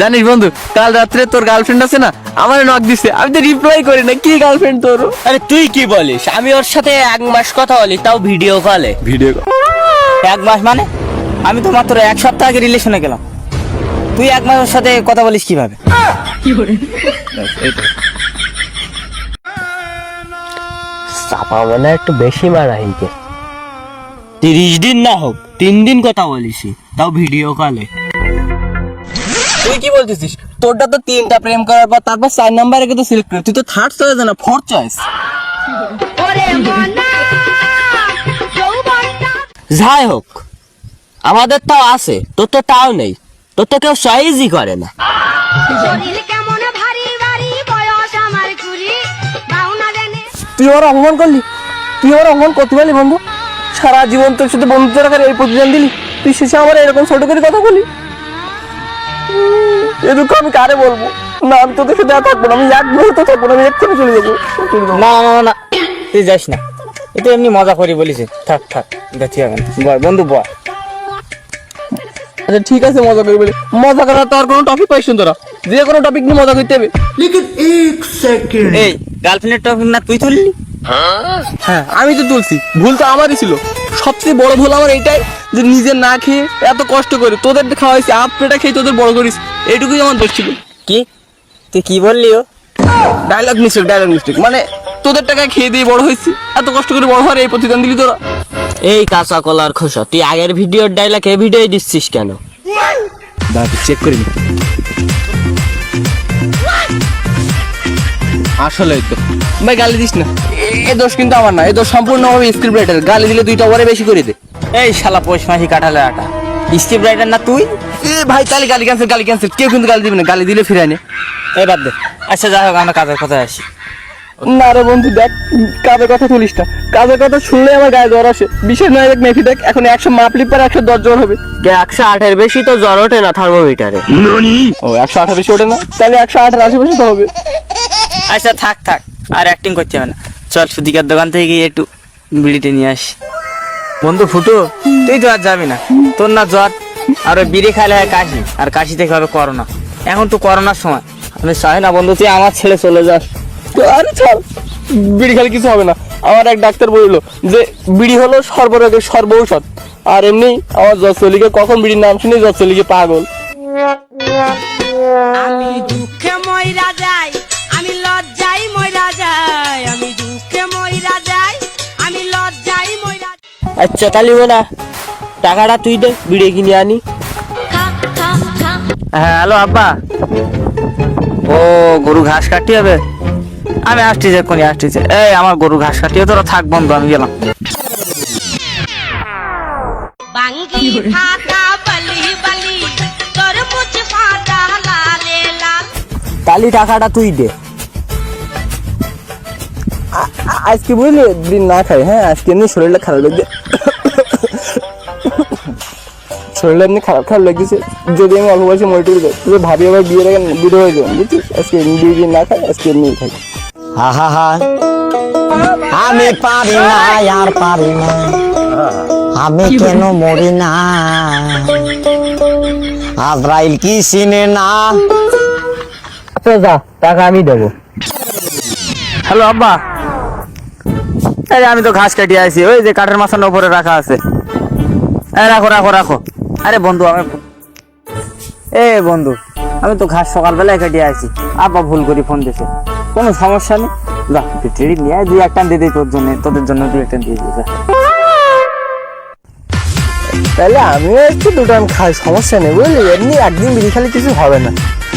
জানিস বন্ধু কাল রাত্রে তোর গার্লফ্রেন্ড আছে না আমার নক দিছে। আমি তো রিপ্লাই করি না কি গার্লফ্রেন্ড তোর? আরে তুই কি বলিস? আমি ওর সাথে এক মাস কথা বলি তাও ভিডিও কলে ভিডিও এক মাস মানে? আমি তো মাত্র এক সপ্তাহ আগে রিলেশনে গেলাম। তুই এক মাসের সাথে কথা বলিস কীভাবে? চাপা মানে একটু বেশি মারা হিকে তিরিশ দিন না হোক তিন দিন কথা বলিস তাও ভিডিও কলে তুই কি বলতেছিস? তোরটা তো তিনটা প্রেম করার পর তারপর চার নাম্বার রেখে তো সিলেক্ট করে। তুই তো থার্ড চয়েস না ফোর্থ চয়েস ওরে মনা যাই হোক আমাদের তাও আছে তোর তো তাও নেই। তোর তো কেউ সাইজই করে না। শরীর কেমন ভারী ভারী বয়স আমার কুড়ি বাউনা জানে। তুই আমার অপমান করলি? তুই আমার অপমান করতে পারলি বন্ধু? সারা জীবন তোর সাথে বন্ধুত্ব রাখার এই প্রতিদান দিলি? তুই শেষে আমার এরকম ছোট করে কথা বলি এ দুঃখ আমি কারে বলব? না আমি তোদের সাথে থাকব না আমি এক মুহূর্ত থাকব না আমি এক্ষুনি চলে যাব। না না না, না তুই যাস না। এটা এমনি মজা করি বলিস থাক থাক দেখি হবে বয় বন্ধু বয় আচ্ছা ঠিক আছে মজা করি বলি। মজা করার তো আর কোনো টপিক পাইছ তোরা। যে কোনো টপিক নিয়ে মজা করতে হবে। এই গার্লফ্রেন্ডের টপিক না তুই তুললি? হ্যাঁ আমি তো তুলছি। ভুল তো আমারই ছিল। সবচেয়ে বড় ভুল আমার এইটাই যে নিজে না খেয়ে এত কষ্ট করে তোদের খাওয়াইছি আপ পেটা খেয়ে তোদের বড় করিস এইটুকুই আমার দোষ ছিল। কি? তুই কি বললি ও? ডায়লগ মিস্টেক ডায়লগ মিস্টেক মানে তোদের টাকা খেয়ে দিয়ে বড় হয়েছি এত কষ্ট করে বড় হওয়ার এই প্রতিদান দিলি তোরা। এই কাঁচা কলার খোসা তুই আগের ভিডিওর ডায়লগ এ ভিডিও দিচ্ছিস কেন? দাঁড়া চেক করি আসলে তো। ভাই গালি দিস না। এ- এ দোষ কিন্তু আমার না এই দোষ সম্পূর্ণভাবে স্ক্রিপ্ট রাইটার গালি দিলে দুইটা ওভারে বেশি করে দে। এই শালা পৌষ মাসি কাটালে আটা। স্ক্রিপ্ট রাইটার না তুই? এ ভাই তাহলে গালি ক্যান্সেল গালি ক্যান্সেল কেউ কিন্তু গালি দিবে না গালি দিলে ফিরাই নে। এই বাদ দে। আচ্ছা যাই হোক আমরা কাজের কথায় আসি। না রে বন্ধু দেখ কাজের কথা তুলিস না। কাজের কথা শুনলে আমার গায়ে জ্বর আসে। বিশেষ নয় দেখ মেফি দেখ এখন একশো মাপলি পর একশো দশ জ্বর হবে। একশো আটের বেশি তো জ্বর ওঠে না থার্মোমিটারে ও একশো আঠাশ বেশি ওঠে না? তাহলে একশো আঠাশ আশেপাশে তো হবে। আচ্ছা থাক থাক। আর অ্যাক্টিং করতে হবে না। চল সুদিকার দোকান থেকে গিয়ে একটু বিড়িতে নিয়ে আসি। বন্ধু ফুটো, তুই তো আর যাবি না। তোর না জ্বর, আর ওই বিড়ি খাইলে হয় কাশি, আর কাশি থেকে হবে করোনা। এখন তো করোনার সময়। আমি চাই না বন্ধু, তুই আমার ছেলে চলে যাস। আরে চল, বিড়ি খেলে কিছু হবে না। আমার এক ডাক্তার বলল যে, বিড়ি হলো সর্বরোগের সর্ব ঔষধ আর এমনি আমার জসলিকে কখন বিড়ির নাম শুনে চলিকে পাগল। আমি দুঃখে ময়রা যাই। আচ্ছা তাহলে না টাকাটা তুই দে বিড়ে কিনে আনি। হ্যাঁ হ্যালো আব্বা। ও গরু ঘাস কাটতে হবে? আমি আসতেছি এক্ষুনি আসতেছি এই আমার গরু ঘাস কাটিয়ে তোরা থাক বন্ধু আমি গেলাম। বাঙ্গি ফাটা বলি বলি তোর মুছ ফাটা লালে লাল। তালি টাকাটা তুই দে। আজকে বুঝলি দিন না খাই হ্যাঁ আজকে এমনি শরীরটা খারাপ লাগছে শরীরটা এমনি খারাপ খারাপ লাগছে যদি আমি অল্প বয়সে মরে টুরে যাই তুই ভাবি আবার বিয়ের আগে বিয়ে হয়ে যাবেন বুঝছিস আজকে এমনি দুই দিন না খাই আজকে এমনি খাই হা হা হা আমি পারি না আর পারি না আমি কেন মরি না আজরাইল কি চিনে না আচ্ছা যা টাকা আমি দেবো হ্যালো আব্বা এই আমি তো ঘাস কাটিয়ে আছি ওই যে কাঠের মাথার উপরে রাখা আছে। রাখো রাখো রাখো। আরে বন্ধু, আমি এ, বন্ধু, আমি তো ঘাস সকালবেলায় কাটিয়ে আছি আব্বা ভুল করি ফোন দিছে। কোনো সমস্যা নেই?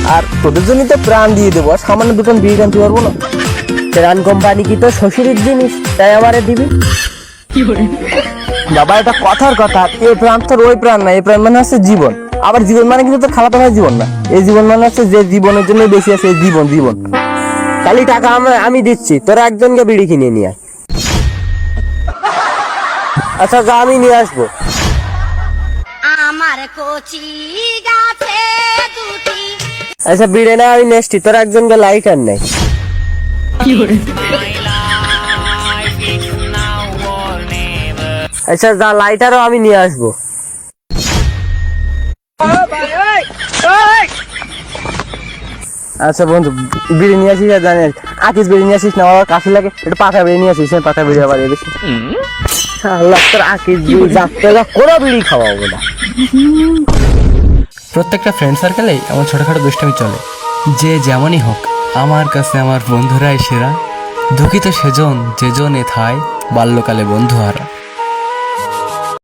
আর তোদের জন্য তো প্রাণ দিয়ে দেবো সামান্য দুটো বিড়ি আনতে পারব না। রান কোম্পানি কি তো শ্বশুরের জিনিস? তাই আমারে দিবি? বাবা এটা কথার কথা। এই প্রাণ তোর ওই প্রাণ না এই প্রাণ মানে হচ্ছে জীবন। আবার জীবন মানে কিন্তু তোর খালাতো ভাই জীবন না। এই জীবন মানে হচ্ছে যে জীবনের জন্য বেশি আছে জীবন জীবন। খালি টাকা আমি- আমি দিচ্ছি তোরা একজনকে বিড়ি কিনে নিয়ে আচ্ছা যা আমি নিয়ে আসব। আমার কচি গাছে দুটি। আচ্ছা বিড়ে না আমি নেসছি তোরা একজনকে লাইটার নেই আচ্ছা যা লাইটারও আমি নিয়ে আসব। আচ্ছা বন্ধু, বিড়ি নিয়ে আসিস আর জানিস আকিস বিড়ি নিয়ে আসিস না আমার কাছে লাগে। একটু পাকা বিড়ি নিয়ে আসিস পাতা বিড়ি আবার বেশি আল্লাহ তোর আকিস বিড়ি যা কোনো বিড়ি খাওয়াবো না। প্রত্যেকটা ফ্রেন্ড সার্কেলেই এমন ছোটখাটো দুষ্টামি চলে। যে যেমনই হোক আমার কাছে আমার বন্ধুরাই সেরা দুঃখিত সেজন যেজনে থায় বাল্যকালে বন্ধু হারা।